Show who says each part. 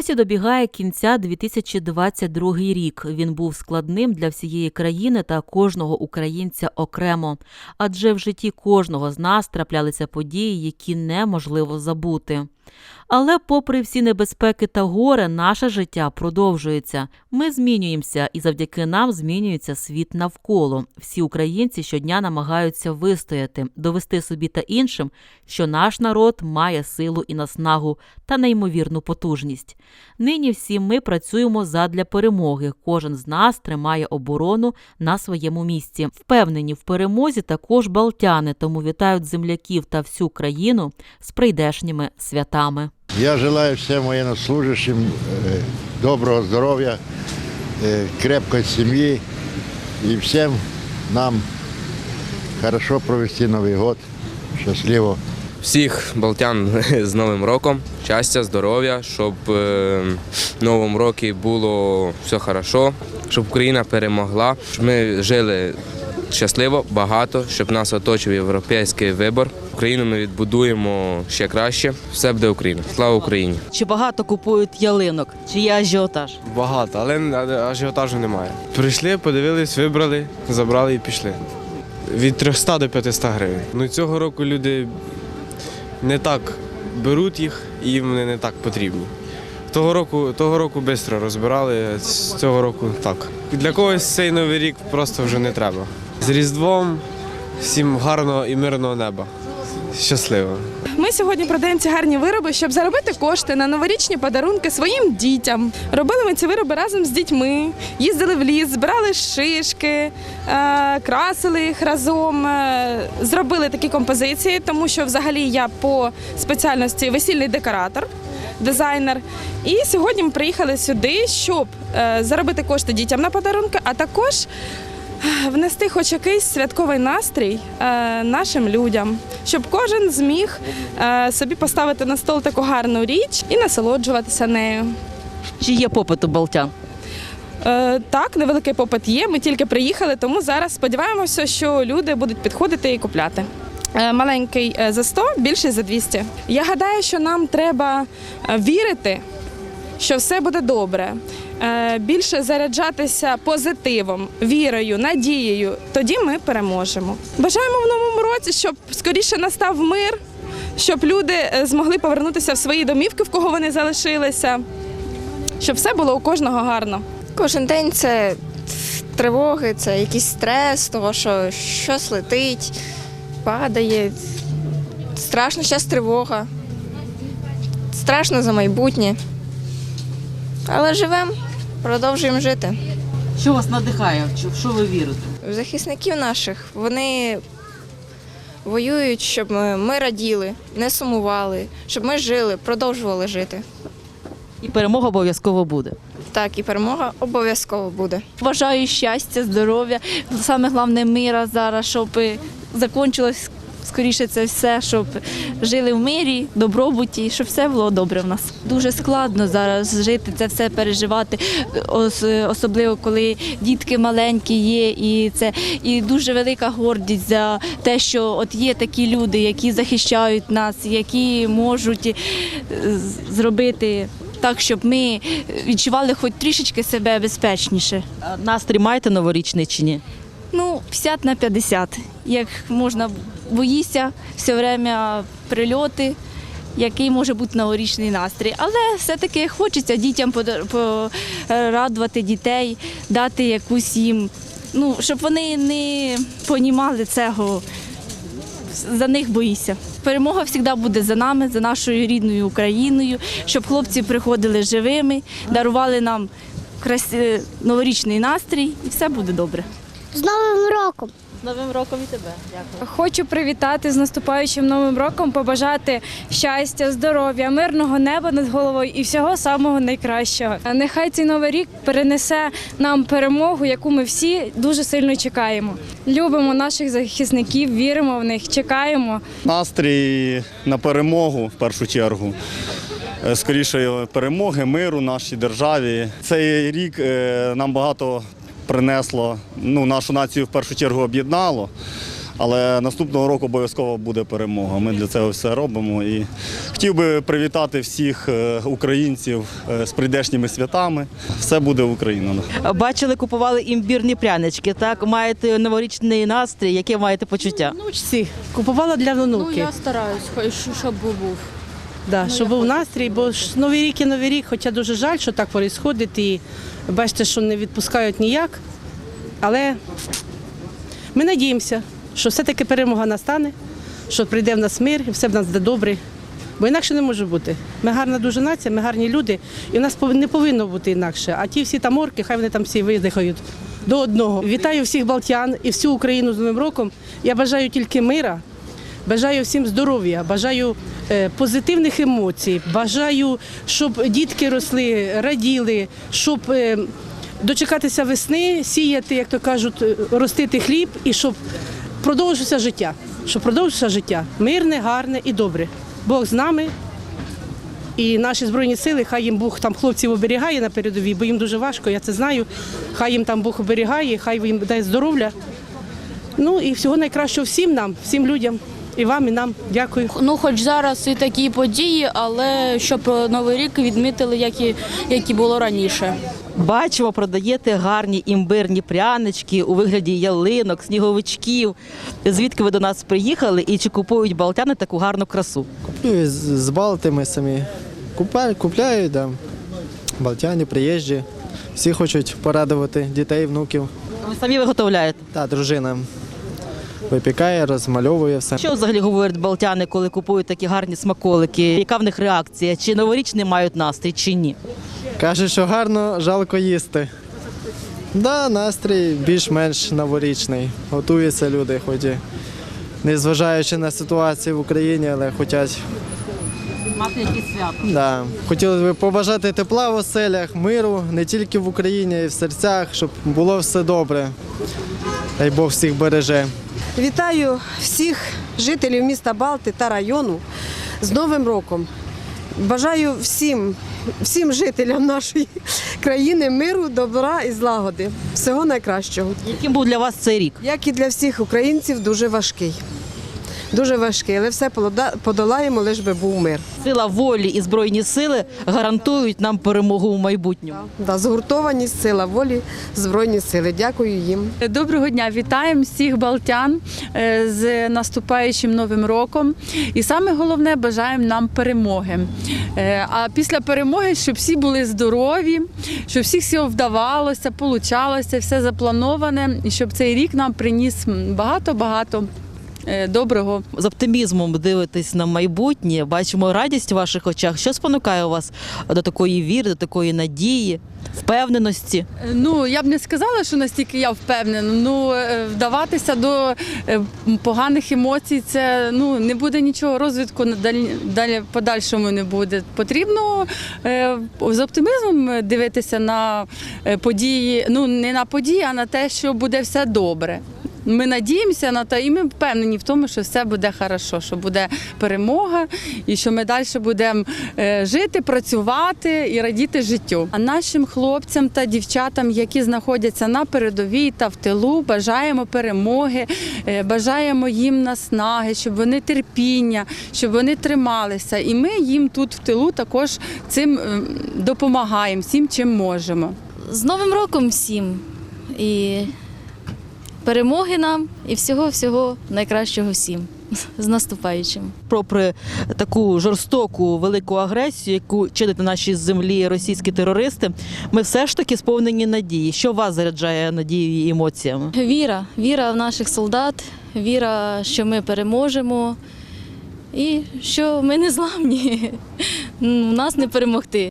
Speaker 1: Ось і добігає кінця 2022 рік. Він був складним для всієї країни та кожного українця окремо. Адже в житті кожного з нас траплялися події, які неможливо забути. Але, попри всі небезпеки та горе, наше життя продовжується. Ми змінюємося, і завдяки нам змінюється світ навколо. Всі українці щодня намагаються вистояти, довести собі та іншим, що наш народ має силу і наснагу та неймовірну потужність. Нині всі ми працюємо задля перемоги. Кожен з нас тримає оборону на своєму місці. Впевнені в перемозі також балтяни, тому вітають земляків та всю країну з прийдешніми святами.
Speaker 2: Я желаю всем военнослужащим э, доброго здоровья, э, крепкой семьи и всем нам хорошо провести Новый год, счастливо.
Speaker 3: Всіх балтян з Новим роком, щастя, здоров'я, щоб е, в новому році було все хорошо, щоб Україна перемогла, щоб ми жили щасливо, багато, щоб нас оточив європейський вибор. Україну ми відбудуємо ще краще. Все буде Україна. Слава Україні!
Speaker 4: Чи багато купують ялинок? Чи є ажіотаж?
Speaker 5: Багато, але ажіотажу немає. Прийшли, подивились, вибрали, забрали і пішли. Від 300 до 500 гривень. Ну цього року люди не так беруть їх і їм вони не так потрібні. Того року, того року швидко розбирали, з цього року так. Для когось цей новий рік просто вже не треба. З Різдвом всім гарного і мирного неба. Щасливо.
Speaker 6: Ми сьогодні продаємо ці гарні вироби, щоб заробити кошти на новорічні подарунки своїм дітям. Робили ми ці вироби разом з дітьми, їздили в ліс, збирали шишки, е, красили їх разом, е, зробили такі композиції, тому що взагалі я по спеціальності весільний декоратор. Дизайнер, і сьогодні ми приїхали сюди, щоб е, заробити кошти дітям на подарунки, а також внести хоч якийсь святковий настрій е, нашим людям, щоб кожен зміг е, собі поставити на стол таку гарну річ і насолоджуватися нею.
Speaker 4: Чи є попит у балтян?
Speaker 6: Е, так, невеликий попит є. Ми тільки приїхали, тому зараз сподіваємося, що люди будуть підходити і купляти. Е, Маленький за 100, більший за 200. Я гадаю, що нам треба вірити, що все буде добре. Е, Більше заряджатися позитивом, вірою, надією. Тоді ми переможемо. Бажаємо в новому році, щоб скоріше настав мир, щоб люди е, змогли повернутися в свої домівки, в кого вони залишилися, щоб все було у кожного гарно.
Speaker 7: Кожен день це тривоги, це якийсь стрес, того, що щось летить, падає. Страшно зараз тривога. Страшно за майбутнє. Але живемо, продовжуємо жити.
Speaker 4: Що вас надихає? В що ви вірите?
Speaker 7: В захисників наших вони воюють, щоб ми, раділи, не сумували, щоб ми жили, продовжували жити.
Speaker 4: І перемога обов'язково буде.
Speaker 7: Так, і перемога обов'язково буде.
Speaker 8: Бажаю щастя, здоров'я, саме головне мира зараз, щоб закінчилось скоріше це все, щоб жили в мирі, добробуті, щоб все було добре в нас. Дуже складно зараз жити, це все переживати, особливо коли дітки маленькі є, і це і дуже велика гордість за те, що от є такі люди, які захищають нас, які можуть е, зробити. Так, щоб ми відчували хоч трішечки себе безпечніше.
Speaker 4: Настрій маєте новорічний чи ні?
Speaker 8: Ну, 50 на 50. Як можна боїшся все время прильоти, який може бути новорічний настрій. Але все-таки хочеться дітям порадувати дітей, дати якусь їм, ну, щоб вони не понімали цього. За них боїшся. Перемога завжди буде за нами, за нашою рідною Україною, щоб хлопці приходили живими, дарували нам новорічний настрій, і все буде добре.
Speaker 9: З Новим роком!
Speaker 8: З Новим роком і тебе. Дякую.
Speaker 10: Хочу привітати з наступаючим новим роком, побажати щастя, здоров'я, мирного неба над головою і всього самого найкращого. Нехай цей новий рік перенесе нам перемогу, яку ми всі дуже сильно чекаємо. Любимо наших захисників, віримо в них, чекаємо.
Speaker 11: настрій на перемогу в першу чергу. Е, Скоріше перемоги, миру нашій державі. Цей рік е, нам багато принесло, ну, нашу націю в першу чергу об'єднало. Але наступного року обов'язково буде перемога. Ми для цього все робимо. І хотів би привітати всіх е, українців е, з прийдешніми святами. Все буде Україна.
Speaker 4: Бачили, купували імбірні прянички. Так, маєте новорічний настрій. Яке маєте почуття?
Speaker 9: Внучці купувала для внуки.
Speaker 10: стараюсь, щоб був.
Speaker 9: Да, щоб був настрій, бо ж новий рік і новий рік, хоча дуже жаль, що так відбувається. І бачите, що не відпускають ніяк. Але ми надіємося, що все-таки перемога настане, що прийде в нас мир і все в нас буде добре. Бо інакше не може бути. Ми гарна дуже нація, ми гарні люди, і в нас не повинно бути інакше. А ті всі там орки, хай вони там всі видихають до одного. Вітаю всіх балтян і всю Україну з Новим роком. Я бажаю тільки мира, Бажаю всім здоров'я, бажаю е, позитивних емоцій, бажаю, щоб дітки росли, раділи, щоб е, дочекатися весни, сіяти, як то кажуть, е, ростити хліб і щоб продовжувалося життя. Щоб продовжувалося життя мирне, гарне і добре. Бог з нами. І наші збройні сили, хай їм Бог там хлопців оберігає на передовій, бо їм дуже важко, я це знаю. Хай їм там Бог оберігає, хай їм дає здоров'я. Ну і всього найкращого всім нам, всім людям, і вам, і нам. Дякую.
Speaker 10: Ну, хоч зараз і такі події, але щоб новий рік відмітили, як і, як і було раніше.
Speaker 4: Бачимо, продаєте гарні імбирні прянички у вигляді ялинок, сніговичків. Звідки ви до нас приїхали і чи купують балтяни таку гарну красу?
Speaker 12: Куплю з, з Балти самі. Купа, купляють, да. Балтяни, приїжджі. Всі хочуть порадувати дітей, внуків.
Speaker 4: Ви самі виготовляєте.
Speaker 12: Та дружина випікає, розмальовує все.
Speaker 4: Що взагалі говорять балтяни, коли купують такі гарні смаколики? Яка в них реакція? Чи новорічний мають настрій, чи ні?
Speaker 12: Каже, що гарно, жалко їсти. Да, настрій більш-менш новорічний. Готуються люди, хоч і не зважаючи на ситуацію в Україні, але хочуть.
Speaker 4: Мати якісь свято.
Speaker 12: Да. Хотіли б побажати тепла в оселях, миру не тільки в Україні, а й в серцях, щоб було все добре. Дай Бог всіх береже.
Speaker 13: Вітаю всіх жителів міста Балти та району з Новим роком. Бажаю всім, всім жителям нашої країни миру, добра і злагоди. Всього найкращого.
Speaker 4: Яким був для вас цей рік?
Speaker 13: Як і для всіх українців, дуже важкий. Дуже важкий, але все подолаємо, лиш би був мир.
Speaker 4: Сила волі і збройні сили гарантують нам перемогу у майбутньому.
Speaker 13: Да, згуртованість, сила волі, збройні сили. Дякую їм.
Speaker 10: Доброго дня, вітаємо всіх балтян е, з наступаючим новим роком. І саме головне бажаємо нам перемоги. Е, А після перемоги, щоб всі були здорові, щоб всіх все вдавалося, получалося, все заплановане, і щоб цей рік нам приніс багато-багато доброго.
Speaker 4: З оптимізмом дивитесь на майбутнє, бачимо радість в ваших очах. Що спонукає вас до такої віри, до такої надії, впевненості?
Speaker 10: Ну, я б не сказала, що настільки я впевнена. Ну, е, вдаватися до е, поганих емоцій, це ну, не буде нічого розвитку далі, подальшому не буде. Потрібно е, з оптимізмом дивитися на е, події, ну не на події, а на те, що буде все добре. Ми надіємося на те, і ми впевнені в тому, що все буде хорошо, що буде перемога, і що ми далі будемо е, жити, працювати і радіти життю. А нашим хлопцям та дівчатам, які знаходяться на передовій та в тилу, бажаємо перемоги, е, бажаємо їм наснаги, щоб вони терпіння, щоб вони трималися. І ми їм тут в тилу також цим е, допомагаємо, всім чим можемо.
Speaker 8: З Новим роком всім! І перемоги нам, і всього-всього найкращого всім. З наступаючим.
Speaker 4: Попри таку жорстоку велику агресію, яку чинять на нашій землі російські терористи, ми все ж таки сповнені надії. Що вас заряджає надією і емоціями?
Speaker 8: Віра, віра в наших солдат, віра, що ми переможемо і що ми не зламні. Нас не перемогти.